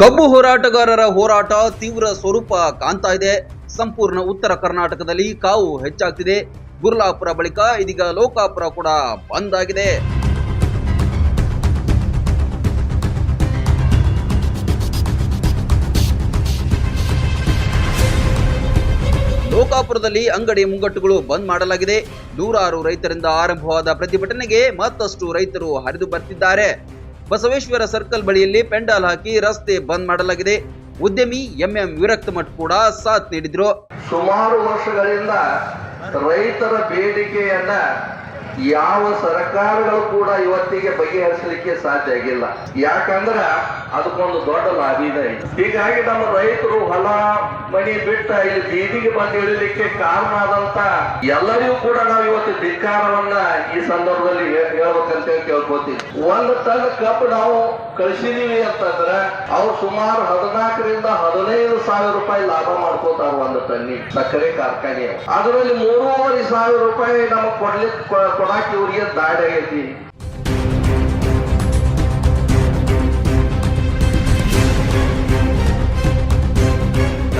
ಕಬ್ಬು ಹೋರಾಟಗಾರರ ಹೋರಾಟ ತೀವ್ರ ಸ್ವರೂಪ ಕಾಣ್ತಾ ಇದೆ. ಸಂಪೂರ್ಣ ಉತ್ತರ ಕರ್ನಾಟಕದಲ್ಲಿ ಕಾವು ಹೆಚ್ಚಾಗ್ತಿದೆ. ಗುರ್ಲಾಪುರ ಬಳಿಕ ಇದೀಗ ಲೋಕಾಪುರ ಕೂಡ ಬಂದ್ ಆಗಿದೆ. ಲೋಕಾಪುರದಲ್ಲಿ ಅಂಗಡಿ ಮುಂಗಟ್ಟುಗಳು ಬಂದ್ ಮಾಡಲಾಗಿದೆ. ನೂರಾರು ರೈತರಿಂದ ಆರಂಭವಾದ ಪ್ರತಿಭಟನೆಗೆ ಮತ್ತಷ್ಟು ರೈತರು ಹರಿದು ಬರ್ತಿದ್ದಾರೆ. ಬಸವೇಶ್ವರ ಸರ್ಕಲ್ ಬಳಿಯಲ್ಲಿ ಪೆಂಡಾಲ್ ಹಾಕಿ ರಸ್ತೆ ಬಂದ್ ಮಾಡಲಾಗಿದೆ. ಉದ್ಯಮಿ ಎಂಎಂ ವಿರಕ್ತ ಮಠ್ ಕೂಡ ಸಾಥ್ ನೀಡಿದ್ರು. ಸುಮಾರು ವರ್ಷಗಳಿಂದ ರೈತರ ಬೇಡಿಕೆಯನ್ನ ಯಾವ ಸರ್ಕಾರಗಳು ಕೂಡ ಇವತ್ತಿಗೆ ಬಗೆಹರಿಸಲಿಕ್ಕೆ ಸಾಧ್ಯ ಆಗಿಲ್ಲ. ಯಾಕಂದ್ರ ಅದಕ್ಕೊಂದು ದೊಡ್ಡ ಲಾಭ ಇದೆ. ಹೀಗಾಗಿ ನಮ್ಮ ರೈತರು ಹೊಲ, ಮನಿ ಬಿಟ್ಟ ಇಲ್ಲಿ ಬೀದಿಗೆ ಬಂದು ಇಳಿಲಿಕ್ಕೆ ಕಾರಣ ಆದಂತ ಎಲ್ಲರಿಗೂ ಕೂಡ ನಾವು ಇವತ್ತು ಧಿಕ್ಕಾರವನ್ನ ಈ ಸಂದರ್ಭದಲ್ಲಿ ಹೇಳ್ಬೇಕಂತ ಹೇಳಿ ಕೇಳ್ಕೊತೀವಿ ಒಂದು ಟನ್ ಕಬ್ಬು ನಾವು ಕಳಿಸಿದೀವಿ ಅಂತಂದ್ರೆ ಅವ್ರು ಸುಮಾರು ಹದಿನಾಲ್ಕರಿಂದ ಹದಿನೈದು ಸಾವಿರ ರೂಪಾಯಿ ಲಾಭ ಮಾಡ್ಕೋತಾರ ಒಂದು ತನ್ನಿ ಸಕ್ಕರೆ ಕಾರ್ಖಾನೆ ಅದರಲ್ಲಿ ಮೂರುವರೆ ಸಾವಿರ ರೂಪಾಯಿ ನಮಗ್ ಕೊಡ್ಲಿಕ್ಕೆ ಕೊ- ಕೊಡಾಕ್ ಇವ್ರಿಗೆ ದಾಡಿ ಆಗೈತಿ.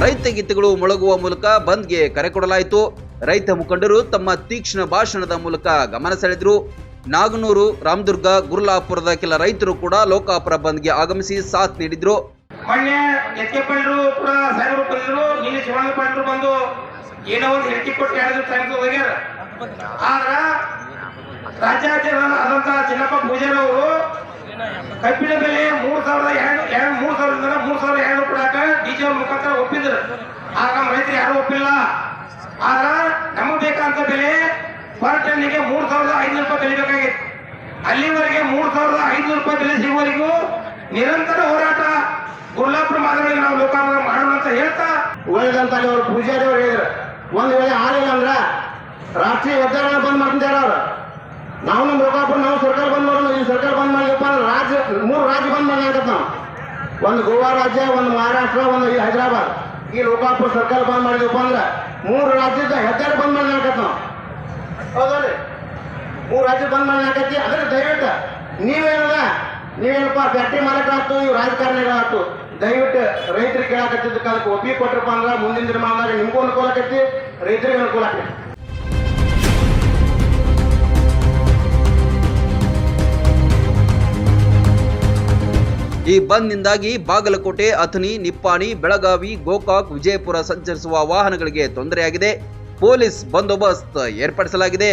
ರೈತ ಗೀತೆಗಳು ಮೊಳಗುವ ಮೂಲಕ ಬಂದ್ಗೆ ಕರೆ ಕೊಡಲಾಯಿತು. ರೈತ ಮುಖಂಡರು ತಮ್ಮ ತೀಕ್ಷ್ಣ ಭಾಷಣದ ಮೂಲಕ ಗಮನ ಸೆಳೆದ್ರು. ನಾಗನೂರು, ರಾಮದುರ್ಗ, ಗುರ್ಲಾಪುರದ ಕೆಲ ರೈತರು ಕೂಡ ಲೋಕಾಪುರ ಬಂದ್ಗೆ ಆಗಮಿಸಿ ಸಾಥ್ ನೀಡಿದ್ರು. ಮೊನ್ನೆ ಕೂಡ ಬಂದು ಏನೋ ಒಂದು ಹೇಳಿಕೆ ಕೊಟ್ಟು ಹೇಳಿದ್ರು ಸಾಯಂಕಾಲ ಹೋಗ್ಯಾರ ಚಿನ್ನಪ್ಪ ಕಬ್ಬಿನ ಬೆಲೆ ಮೂರ್ ಸಾವಿರದ ಎರಡು ಮೂರು ಸಾವಿರದಿಂದ ಮೂರ್ ಸಾವಿರದ ಎರಡು ಕೊಡಾಕ ಡಿಜಿ ಅವ್ರ ಮುಖಾಂತರ ಒಪ್ಪಿದ್ರು. ಆಗ ರೈತರು ಯಾರು ಒಪ್ಪಿಲ್ಲ. ಆದ್ರ ನಮಗ್ ಬೇಕಂತ ಬೆಲೆ ಸಾವಿರದ ಐನೂರು ರೂಪಾಯಿ ಬೆಲೆ ಬೇಕಾಗಿತ್ತು ಅಲ್ಲಿವರೆಗೆ ಮೂರ್ ಸಾವಿರದ ಐನೂರು ರೂಪಾಯಿ ಬೆಲೆ ಸಿಗುವವರೆಗೂ ನಿರಂತರ ಹೋರಾಟ. ಗುರ್ಲಾಪುರ ಮಾದರಿ ನಾವು ಲೋಕಾರ್ಪಣೆ ಮಾಡೋಣ ಅಂತ ಹೇಳ್ತಾ ಉಳಿದಂತ ಅವ್ರು ಪೂಜಾರಿ ಅವ್ರು ಹೇಳಿದ್ರು. ಒಂದು ವೇಳೆ ಆಗಿಲ್ಲ ಅಂದ್ರ ರಾಷ್ಟ್ರೀಯ ಹೆದ್ದಾರ ಬಂದ್ ಮಾಡ್ತಿದ್ದಾರೆ ಅವ್ರು. ನಾವು ನಮ್ಮ ಲೋಕಾಪುರ ನಾವು ಸರ್ಕಾರ ಬಂದ್ ಮಾಡೋಣ, ಈ ಸರ್ಕಾರ ಬಂದ್ ಮಾಡ್ಲಿಪ್ಪ ಅಂದ್ರೆ ರಾಜ್ಯ, ಮೂರು ರಾಜ್ಯ ಬಂದ್ ಮಾಡ್ಲಿಕ್ಕೆ ನಾವು. ಒಂದು ಗೋವಾ ರಾಜ್ಯ, ಒಂದು ಮಹಾರಾಷ್ಟ್ರ, ಒಂದು ಹೈದರಾಬಾದ್. ಈ ಲೋಕಾಪುರ ಸರ್ಕಾರ ಬಂದ್ ಮಾಡಿದ್ವಪ್ಪ ಅಂದ್ರೆ ಮೂರು ರಾಜ್ಯದ ಹೆದ್ದಾರಿ ಬಂದ್ ಮಾಡ್ಲಿಕ್ಕೆ ನಾವು. ಹೌದಲ್ರಿ ಮೂರು ರಾಜ್ಯ ಬಂದ್ ಮಾಡ್ಲಿಕ್ಕೆ ಅದ್ರ ದಯವಿಟ್ಟು ನೀವೇನದ? ನೀವೇನಪ್ಪ ಫ್ಯಾಕ್ಟ್ರಿ ಮಾಲಕರಾಯ್ತು ಇವ್ ರಾಜಕಾರಣಿಗಳಾಗ್ತು. ದಯವಿಟ್ಟು ರೈತರಿಗೆ ಕೇಳಾಕತ್ತಿದ್ದಕ್ಕೆ ಅದಕ್ಕೆ ಒಪ್ಪಿಗೆ ಕೊಟ್ರಪ್ಪ ಅಂದ್ರೆ ಮುಂದಿನ ದಿನಮಾನದಾಗ ನಿಮ್ಗೂ ಅನುಕೂಲ ಆಕೈತಿ, ರೈತರಿಗೆ ಅನುಕೂಲ ಆಕೈತಿ. ಈ ಬಂದ್ನಿಂದಾಗಿ ಬಾಗಲಕೋಟೆ, ಅಥಣಿ, ನಿಪ್ಪಾಣಿ, ಬೆಳಗಾವಿ, ಗೋಕಾಕ್, ವಿಜಯಪುರ ಸಂಚರಿಸುವ ವಾಹನಗಳಿಗೆ ತೊಂದರೆಯಾಗಿದೆ. ಪೊಲೀಸ್ ಬಂದೋಬಸ್ತ್ ಏರ್ಪಡಿಸಲಾಗಿದೆ.